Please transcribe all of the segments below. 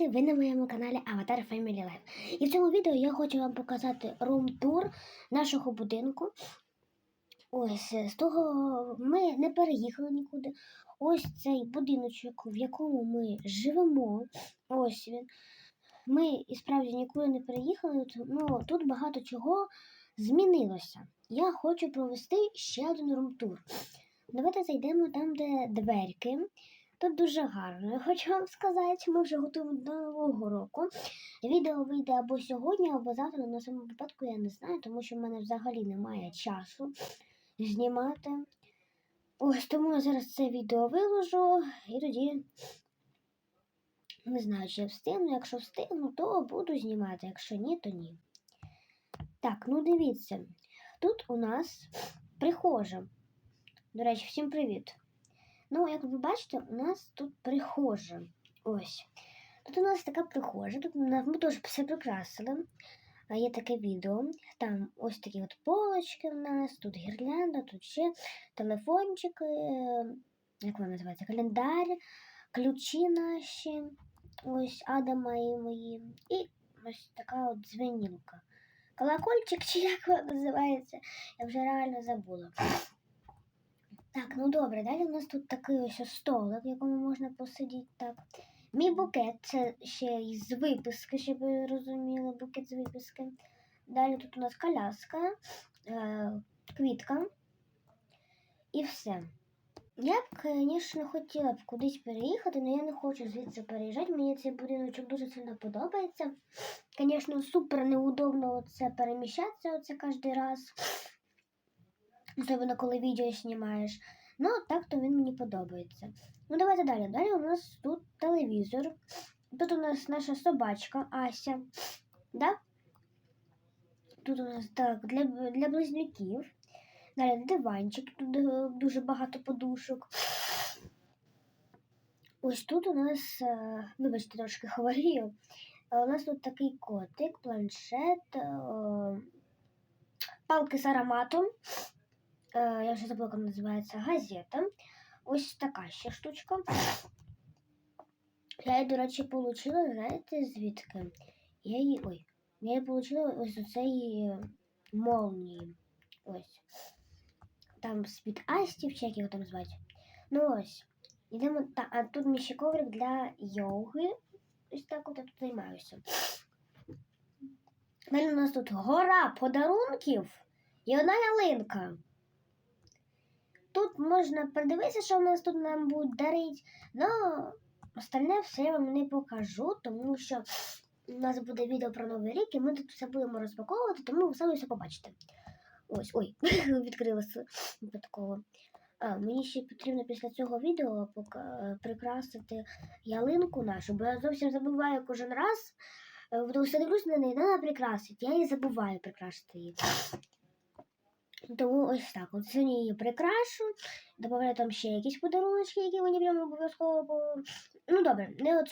Друзі! Ви на моєму каналі Avatar Family Life. І в цьому відео я хочу вам показати рум-тур нашого будинку. Ось з того ми не переїхали нікуди. Ось цей будиночок, в якому ми живемо. Ось він. Ми і справді нікуди не переїхали, ну тут багато чого змінилося. Я хочу провести ще один рум-тур. Давайте зайдемо там, де дверки. Тут дуже гарно. Я хочу вам сказати, ми вже готуємо до нового року. Відео вийде або сьогодні, або завтра. На самому випадку я не знаю, тому що в мене взагалі немає часу знімати. Ось тому я зараз це відео виложу і тоді не знаю, чи я встигну. Якщо встигну, то буду знімати. Якщо ні, то ні. Так, ну дивіться. Тут у нас прихожа. До речі, всім привіт! Ну, як ви бачите, у нас тут прихожа. Ось. Тут у нас така прихожа, тут ми теж все прикрасили. А Є таке відео. Там ось такі от полочки в нас, тут гірлянда, тут ще телефончики, як вона називається, календар, ключі наші, ось Адама і мої. І ось така от дзвенілка. Колокольчик, чи як вона називається, я вже реально забула. Так, ну добре, далі у нас тут такий ось столик, в якому можна посидіти. так. Мій букет це ще із виписки, щоб ви розуміли, букет з виписки. Далі тут у нас коляска, е, квітка і все. Я б, звісно, хотіла б кудись переїхати, але я не хочу звідси переїжджати. Мені цей будиночок дуже сильно подобається. Звісно, супер неудобно це переміщатися оце кожен раз. Особливо, коли відео знімаєш. Ну, так то він мені подобається. Ну, давайте далі. Далі у нас тут телевізор. Тут у нас наша собачка Ася. Да? Тут у нас так, для для близнюків. Далі диванчик, тут дуже багато подушок. Ось тут у нас, е, вибачте, трошки хворію. У нас тут такий котик, планшет, е, палки з ароматом. Е, я вже забула, як називається газета. Ось така ще штучка. Я її, до речі, отримала, знаєте, звідки? Я її. Ой, я її отримала ось у цієї молнії. Ось. Там з-під астів, чи як його там звати. Ну ось. Ідемо. Та, а тут мій ще коврик для йоги. Ось так от я тут займаюся. Далі у нас тут гора подарунків і одна ялинка. Тут можна подивитися, що в нас тут нам будуть дарити, але остальне все я вам не покажу, тому що у нас буде відео про Новий рік, і ми тут все будемо розпаковувати, тому ви самі все побачите. Ось, ой, відкрилося випадково. А, мені ще потрібно після цього відео прикрасити ялинку нашу, бо я зовсім забуваю кожен раз. Тому що дивлюсь на неї, треба прикрасити. Я її забуваю прикрасити її. Тому ось так. От сьогодні її прикрашу, додаю там ще якісь подарунки, які мені прямо обов'язково. Ну добре, не о.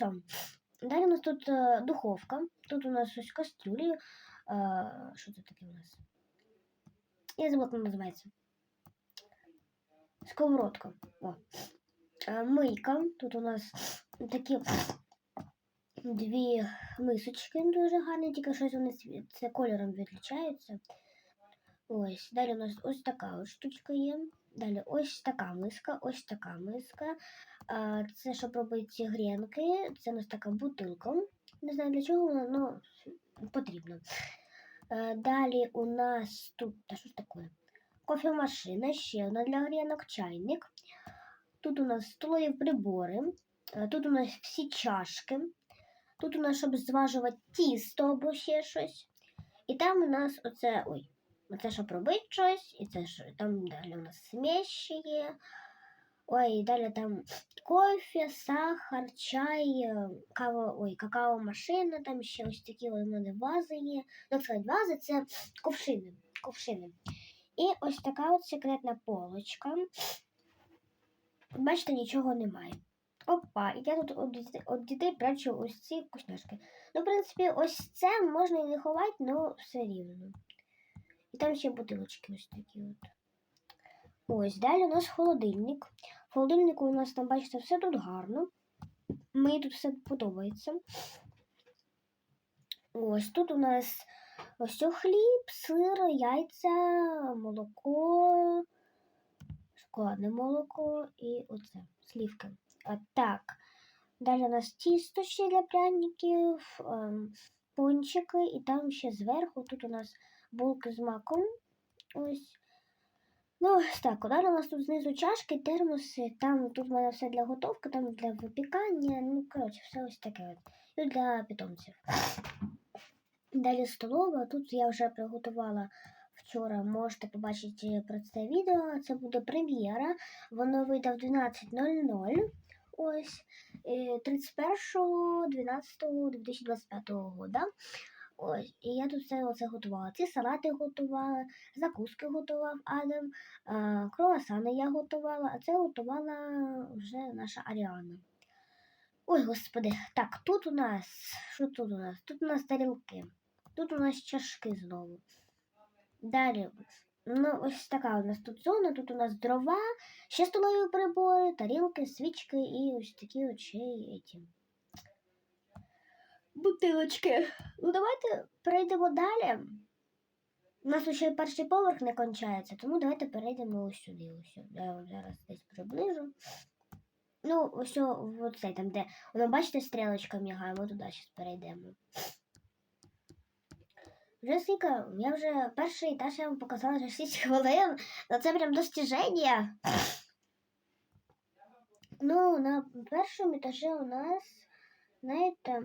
Далі у нас тут е, духовка. Тут у нас ось кастрюлі. Е, що це таке у нас? Я забула, як називається. Сковородка. О. Е, мийка. Тут у нас такі дві мисочки дуже гарні, тільки щось вони це кольором відлічаються. Ось, далі у нас ось така ось штучка є. Далі ось така миска, ось така миска. А, Це щоб робити грінки. Це у нас така бутилка. Не знаю для чого вона, але потрібно. А, Далі у нас тут та що ж таке? Кофемашина, ще одна для грінок, чайник. Тут у нас столові прибори. А, тут у нас всі чашки. Тут у нас, щоб зважувати тісто або ще щось. І там у нас оце. ой. Це щоб робити щось, і це ж там далі у нас сміші є. Ой, і далі там кофе, сахар, чай, е, кава, ой, какао машина, там ще ось такі у мене вази є. Ну, сказати, вази це ковшини. ковшини. І ось така от секретна полочка. Бачите, нічого немає. Опа, я тут від дітей прячу ось ці вкусняшки. Ну, в принципі, ось це можна і не ховати, але все рівно. І там ще бутилочки ось такі от. Ось, далі у нас холодильник. В холодильнику у нас там, бачите, все тут гарно. Мені тут все подобається. Ось тут у нас ось хліб, сир, яйця, молоко, шоколадне молоко і оце, слівки. А, так. Далі у нас тісто ще для пряників, ем, пончики, і там ще зверху тут у нас булки з маком. Ось. Ну, ось так. Далі у нас тут знизу чашки, термоси, там тут в мене все для готовки, там для випікання. Ну, коротше, все ось таке. от. І для питомців. Далі столова. Тут я вже приготувала вчора. Можете побачити про це відео. Це буде прем'єра. Воно вийде в 12.00. Ось е, 31.12.2025 года. Ось, і я тут все оце готувала. Ці салати готувала, закуски готував Адам, а, круасани я готувала, а це готувала вже наша Аріана. Ой, господи, так, тут у нас. Що тут у нас? Тут у нас тарілки. Тут у нас чашки знову. Далі. Ну, ось така у нас тут зона, тут у нас дрова, ще столові прибори, тарілки, свічки і ось такі ці бутилочки. Ну, давайте перейдемо далі. У нас ще перший поверх не кончається, тому давайте перейдемо ось сюди. Ось. Я вам зараз десь приближу. Ну, ось о- в оцей там, де воно, бачите, стрілочка мігає, ми туди зараз перейдемо. Вже скільки, я вже перший етаж я вам показала вже 6 хвилин. Ну це прям достіження. Ну, на першому етажі у нас, знаєте,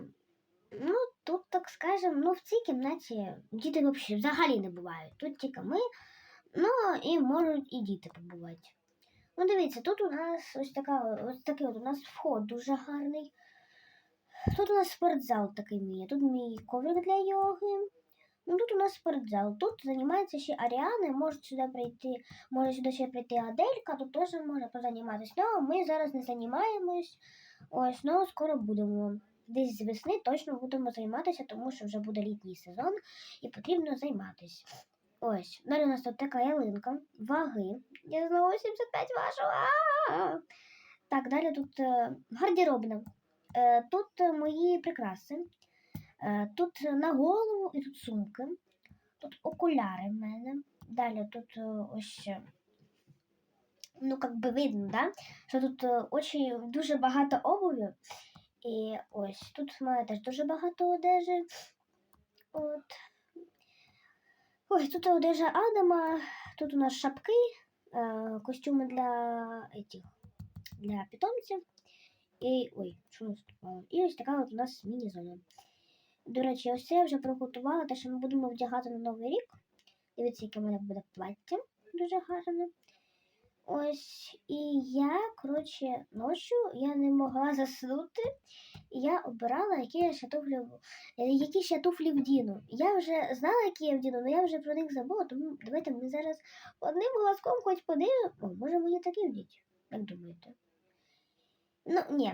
ну, тут, так скажем, ну, в цій кімнаті діти взагалі взагалі не бувають. Тут тільки ми, ну, і можуть і діти побувати. Ну, дивіться, тут у нас ось така, ось такий от у нас вход дуже гарний. Тут у нас спортзал такий мій, тут мій коврик для йоги. Ну, тут у нас спортзал. Тут займається ще Аріана, може сюди прийти, може сюди ще прийти Аделька, тут теж може позаніматися. Ну, ми зараз не займаємось. Ось, ну скоро будемо. Десь з весни точно будемо займатися, тому що вже буде літній сезон і потрібно займатися. Ось, далі у нас тут така ялинка, ваги. Я знову 75 важу. Так, далі тут е, гардеробна. Е, тут мої прикраси. Е, Тут на голову і тут сумки. Тут окуляри в мене. Далі тут ось. Ну, як би видно, да? що тут очі дуже багато обуві. І ось тут мене теж дуже багато одежі. От. Ой, тут одежа Адама, тут у нас шапки, е, костюми для этих, для питомців. І. Ой, що у нас тут мало? І ось така от у нас міні-зона. До речі, ось це я вже приготувала, те, що ми будемо вдягати на Новий рік. Дивіться, яке в мене буде плаття дуже гарне. Ось, і я, коротше, ночі я не могла заснути. І я обирала, які я ще туфлі, е, які ще туфлі вдіну. Я вже знала, які я вдіну, але я вже про них забула, тому давайте ми зараз одним глазком хоч подивимо. О, може мені такі вдіть? Як думаєте? Ну, ні.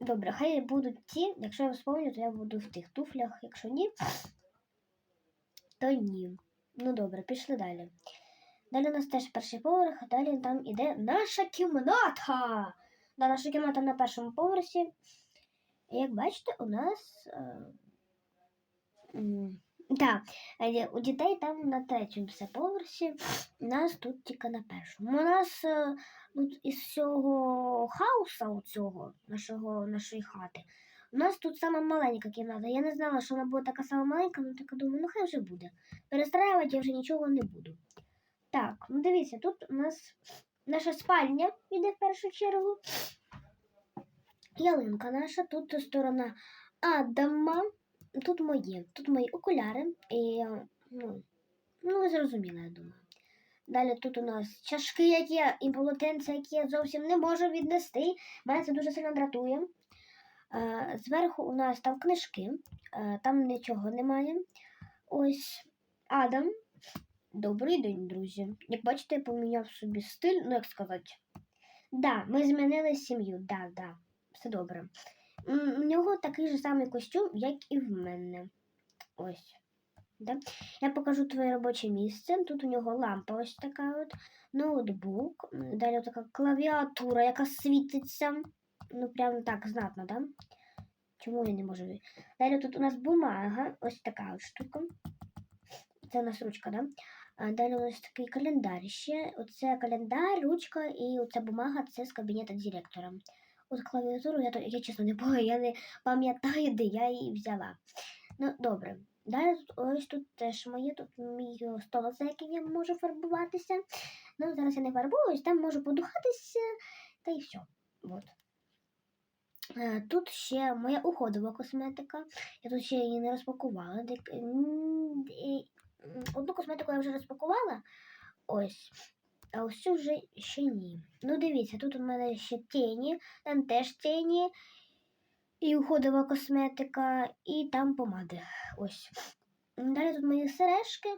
Добре, хай будуть ті. Якщо я вспомню, то я буду в тих туфлях. Якщо ні, то ні. Ну добре, пішли далі. Далі у нас теж перший поверх, а далі там іде наша кімната. Да, наша кімната на першому поверсі. І як бачите, у нас. Е, м, да, е, у дітей там на третьому все поверсі, у нас тут тільки на першому. У нас е, тут із всього хаоса у цього нашого, нашої хати. У нас тут сама маленька кімната. Я не знала, що вона буде така сама маленька, ну така думаю, ну хай вже буде. Перестраювати я вже нічого не буду. Так, ну дивіться, тут у нас наша спальня йде в першу чергу. Ялинка наша, тут сторона Адама, тут моє, тут мої окуляри. І, ну, ну, ви зрозуміли, я думаю. Далі тут у нас чашки, які і полотенця, які я зовсім не можу віднести. Мене це дуже сильно дратує. Е, Зверху у нас там книжки, е, там нічого немає. Ось Адам. Добрий день, друзі. Як бачите, я поміняв собі стиль, ну як сказати. Да, ми змінили сім'ю, да, да, все добре. У нього такий же самий костюм, як і в мене. Ось. Да? Я покажу твоє робоче місце. Тут у нього лампа ось така от, ноутбук, далі така клавіатура, яка світиться. Ну, прям так знатно, да? Чому я не можу? Далі тут у нас бумага, ось така от штука. Це у нас ручка, да? Далі у нас такий календар ще. Оце календар, ручка і оця бумага це з кабінету директора. От клавіатуру я, я чесно не пам'ятаю, я не пам'ятаю, де я її взяла. Ну, добре. Далі ось тут теж моє, тут мій столик, за яким я можу фарбуватися. Ну, зараз я не фарбуюсь, там можу подухатися, та й все. От. Е, Тут ще моя уходова косметика. Я тут ще її не розпакувала. Одну косметику я вже розпакувала. Ось. А ось цю вже ще ні. Ну, дивіться, тут у мене ще тіні, там теж тіні, і уходова косметика, і там помади. Ось. Далі тут мої сережки.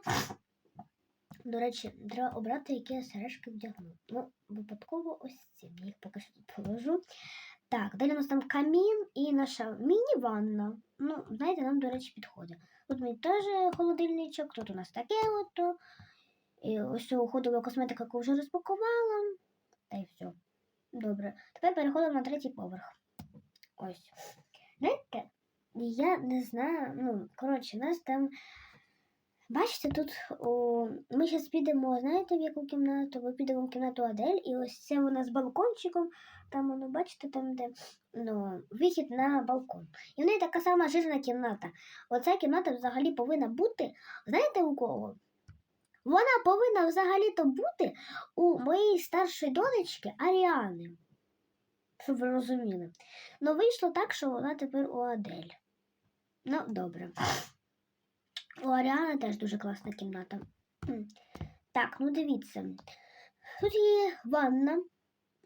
До речі, треба обрати, які я сережки вдягну. Ну, випадково ось ці. Я їх поки що тут положу. Так, далі у нас там камін і наша міні-ванна. Ну, знаєте, нам, до речі, підходить. Тут мій теж холодильничок, тут у нас таке от. І ось цю косметика, яку вже розпакувала. Та й все. Добре. Тепер переходимо на третій поверх. Ось. Знаєте, я не знаю, ну, коротше, нас там. Бачите, тут о, ми зараз підемо, знаєте, в яку кімнату? Ми підемо в кімнату Адель, і ось це вона з балкончиком. Там воно, бачите, там, де ну, вихід на балкон. І в неї така сама жирна кімната. Оця кімната взагалі повинна бути, знаєте у кого? Вона повинна взагалі-то бути у моєї старшої донечки Аріани. Щоб ви розуміли. Ну, вийшло так, що вона тепер у Адель. Ну, добре. У Аріани теж дуже класна кімната. Так, ну дивіться. Тут є ванна.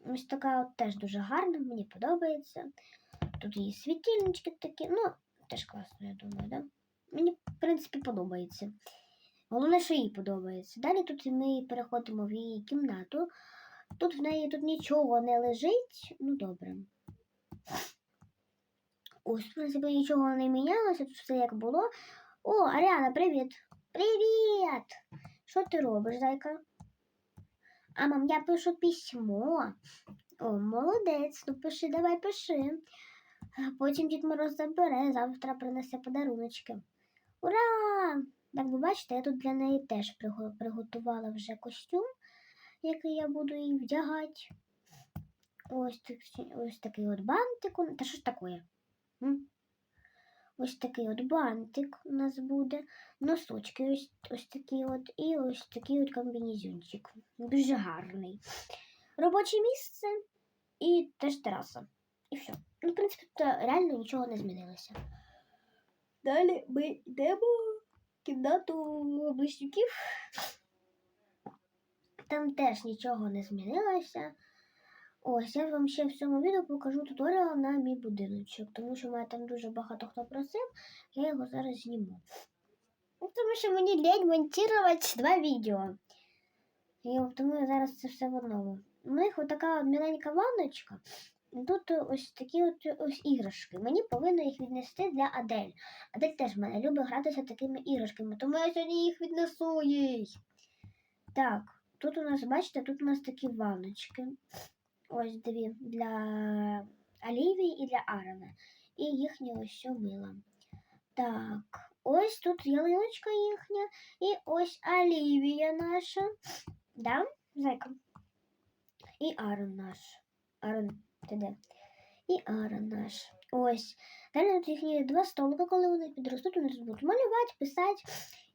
Ось така от теж дуже гарна, мені подобається. Тут є світильнички такі, ну, теж класно, я думаю, да? Мені, в принципі, подобається. Головне, що їй подобається. Далі тут ми переходимо в її кімнату. Тут в неї тут нічого не лежить. Ну, добре. Ось, в принципі, нічого не мінялося, тут все як було. О, Аріана, привіт! Привіт! Що ти робиш, зайка? А мам, я пишу письмо. О, молодець, ну пиши, давай пиши. Потім Дід Мороз забере, завтра принесе подаруночки. Ура! Так ви бачите, я тут для неї теж приготувала вже костюм, який я буду їй вдягати. Ось, ось такий от бантик. Та що ж таке? Ось такий от бантик у нас буде. Носочки ось, ось такі от, і ось такий от комбінезончик. Дуже гарний. Робоче місце і теж тераса. І все. Ну, в принципі, тут реально нічого не змінилося. Далі ми йдемо в кімнату близнюків. Там теж нічого не змінилося. Ось, я вам ще в цьому відео покажу туторіал на мій будиночок, тому що мене там дуже багато хто просив, я його зараз зніму. Ну, Тому що мені лень монтувати два відео. І тому я зараз це все в. У них отака от міленька ванночка. Тут ось такі от ось іграшки. Мені повинно їх віднести для Адель. Адель теж в мене любить гратися такими іграшками, тому я сьогодні їх віднесу їй. Так, тут у нас, бачите, тут у нас такі ванночки. Ось дві для Олівії і для Арона. І їхнє ось все мило. Так, ось тут ялиночка їхня. І ось Олівія наша. Да, зайка? І Арон наш. Арон, ти де? І Арон наш. Ось. Далі тут їхні два столика, коли вони підростуть, вони тут будуть малювати, писати.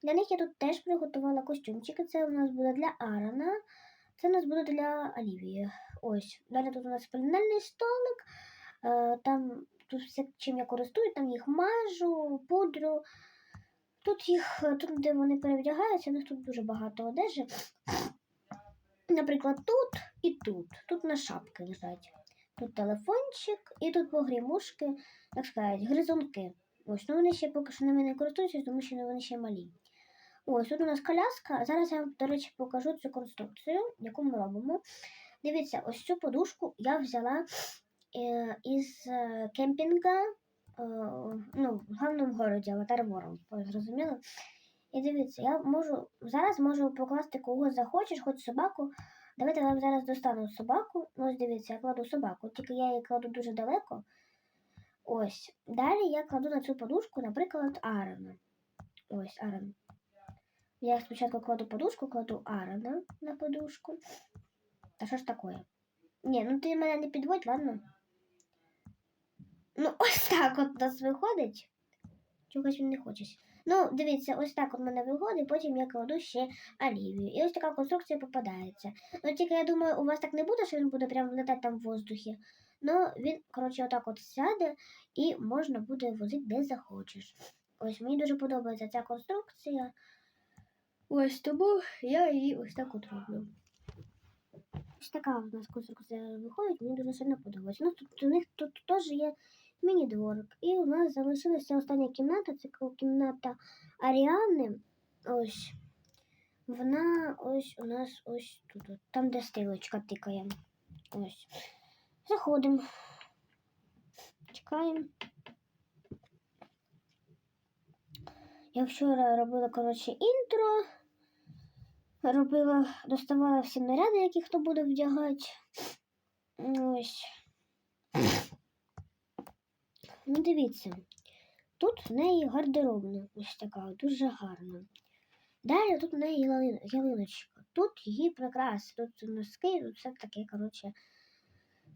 Для них я тут теж приготувала костюмчики. Це у нас буде для Арона. Це у нас буде для Олівії. Ось. Далі тут у нас панельний столик. Е, Там тут все, чим я користуюсь, там їх мажу, пудру. Тут їх, е, тут, де вони перевдягаються, у них тут дуже багато одежі. Наприклад, тут і тут. Тут на шапки лежать. Тут телефончик і тут погрімушки, як сказати, гризунки. Ось, ну вони ще поки що ними не користуються, тому що вони ще малі. Ось тут у нас коляска. Зараз я вам, до речі, покажу цю конструкцію, яку ми робимо. Дивіться, ось цю подушку я взяла е, із е, кемпінга е, ну, в головному городі Аватар Ворон. І дивіться, я можу зараз можу покласти кого захочеш, хоч собаку. Давайте я вам зараз достану собаку. Ну, ось дивіться, я кладу собаку, тільки я її кладу дуже далеко. Ось. Далі я кладу на цю подушку, наприклад, Арена. Ось Арен. Я спочатку кладу подушку, кладу Арена на подушку. Та що ж таке? Ні, ну ти мене не підводь, ладно? Ну, ось так от нас виходить. Чогось він не хоче. Ну, дивіться, ось так от мене виходить, потім я кладу ще олівію. І ось така конструкція попадається. Ну, тільки я думаю, у вас так не буде, що він буде прямо летати там в воздухі. Ну, він, коротше, отак от сяде і можна буде возити де захочеш. Ось мені дуже подобається ця конструкція. Ось тому я її ось так от роблю. Ось така у нас конструкція виходить, мені дуже сильно подобається. Ну, тут у них тут теж є міні-дворик. І у нас залишилася остання кімната, це кімната Аріани. Ось. Вона ось у нас ось тут, там, де стрілочка тикає. Ось. Заходимо. Чекаємо. Я вчора робила, коротше, інтро. Робила, доставала всі наряди, які хто буде вдягати. Ось. Ну, дивіться, тут в неї гардеробна, ось така, дуже гарна. Далі тут в неї ялиночка. Тут її прикраси, тут носки, тут все таке, коротше,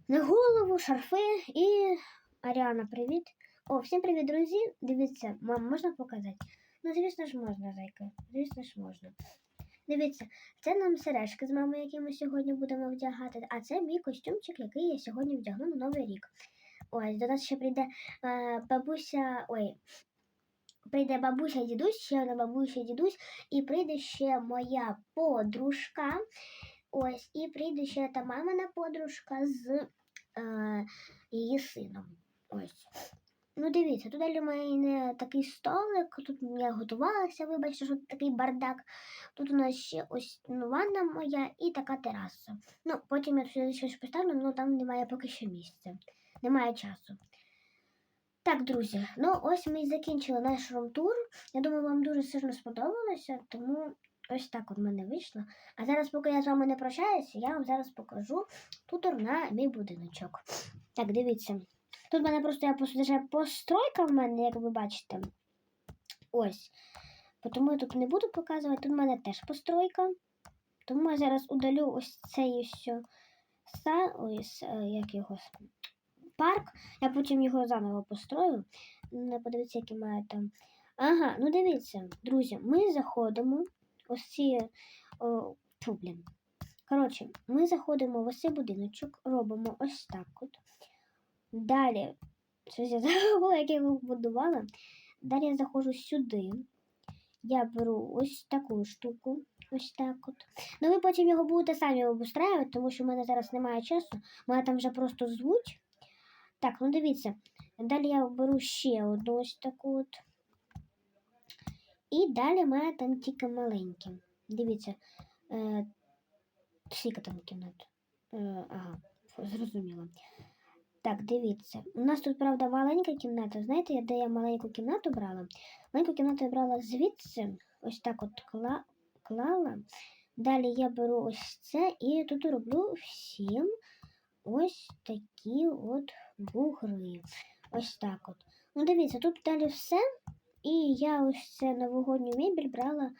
на голову, шарфи і Аріана, привіт. О, всім привіт, друзі. Дивіться, мам, можна показати? Ну, звісно ж, можна, зайка. Звісно ж, можна. Дивіться, це нам сережки з мамою, які ми сьогодні будемо вдягати, а це мій костюмчик, який я сьогодні вдягну на Новий рік. Ось, до нас ще прийде е, бабуся. Ой, прийде бабуся дідусь, ще одна бабуся дідусь, і прийде ще моя подружка. Ось, і прийде ще та мамина подружка з е, її сином. Ось. Ну, дивіться, тут в мене такий столик, тут я готувалася, вибачте, що тут такий бардак. Тут у нас ще ось ну, ванна моя і така тераса. Ну, потім я сюди щось поставлю, але там немає поки що місця. Немає часу. Так, друзі, ну ось ми і закінчили наш рум-тур. Я думаю, вам дуже сильно сподобалося, тому ось так от мене вийшло. А зараз, поки я з вами не прощаюся, я вам зараз покажу тутор на мій будиночок. Так, дивіться. Тут в мене просто я вже постройка в мене, як ви бачите. Ось. Тому я тут не буду показувати. Тут в мене теж постройка. Тому я зараз удалю ось цей са, ось, е, як його парк. Я потім його заново построю. Не подивіться, які має там. Ага, ну дивіться, друзі, ми заходимо. Ось ці. Тьфу, блін. Коротше, ми заходимо в ось цей будиночок, робимо ось так от. Далі, щось я забула, як я його будувала. Далі я заходжу сюди. Я беру ось таку штуку. Ось так от. Ну ви потім його будете самі обустраювати, тому що в мене зараз немає часу. Мене там вже просто звуть. Так, ну дивіться. Далі я беру ще одну ось таку от. І далі в там тільки маленькі. Дивіться. Е, Скільки там кімнат? Е, ага, зрозуміло. Так, дивіться. У нас тут, правда, маленька кімната. Знаєте, де я маленьку кімнату брала? Маленьку кімнату я брала звідси, ось так от кла... клала. Далі я беру ось це і тут роблю всім ось такі от бугри. Ось так от. Ну, дивіться, тут далі все. І я ось це новогодню мебель брала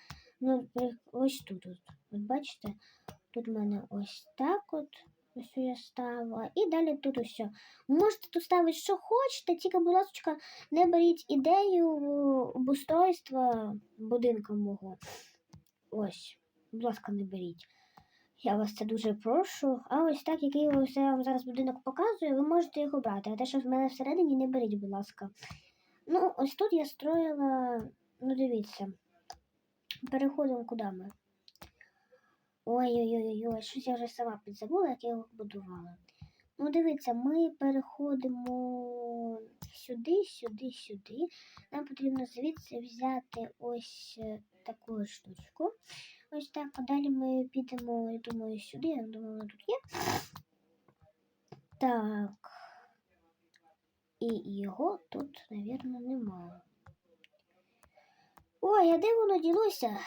ну, ось тут. От. От бачите, тут в мене ось так от. Ось я ставила. І далі тут усе. Можете тут ставити, що хочете, тільки, будь ласка, не беріть ідею обустройства будинку мого. Ось, будь ласка, не беріть. Я вас це дуже прошу. А ось так, який я вам зараз будинок показую, ви можете його брати. А те, що в мене всередині, не беріть, будь ласка. Ну, ось тут я строїла, ну дивіться. Переходимо куди ми. Ой-ой-ой, щось я вже сама підзабула, як я його будувала. Ну, дивіться, ми переходимо сюди, сюди, сюди. Нам потрібно звідси взяти ось таку штучку. Ось так. А далі ми підемо, я думаю, сюди. Я думаю, вона тут є. Так. І його тут, мабуть, немає. Ой, а де воно ділося?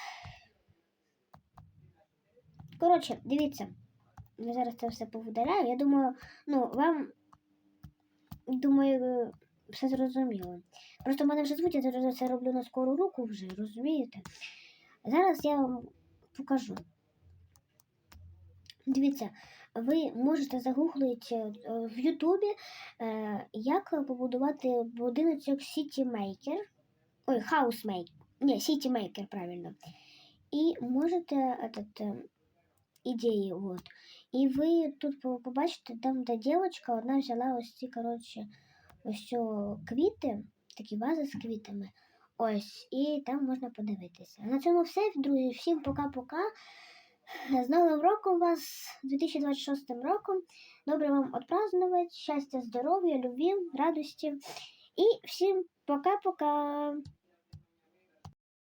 Коротше, дивіться. я зараз це все повидаляю. Я думаю, ну, вам думаю, все зрозуміло. Просто в мене вже звуть, я зараз це роблю на скору руку вже, розумієте? Зараз я вам покажу. Дивіться, ви можете загуглити е, в Ютубі, е, як побудувати будиночок Maker. Ой, Maker. Ні, Maker, правильно. І можете этот, е, ідеї. От. І ви тут побачите, там, де дівчинка, одна взяла ось ці, коротше, ось цю квіти, такі вази з квітами. Ось, і там можна подивитися. На цьому все, друзі. Всім пока-пока. З Новим роком вас, 2026 роком. Добре вам отпраздновать, щастя, здоров'я, любві, радості. І всім пока-пока.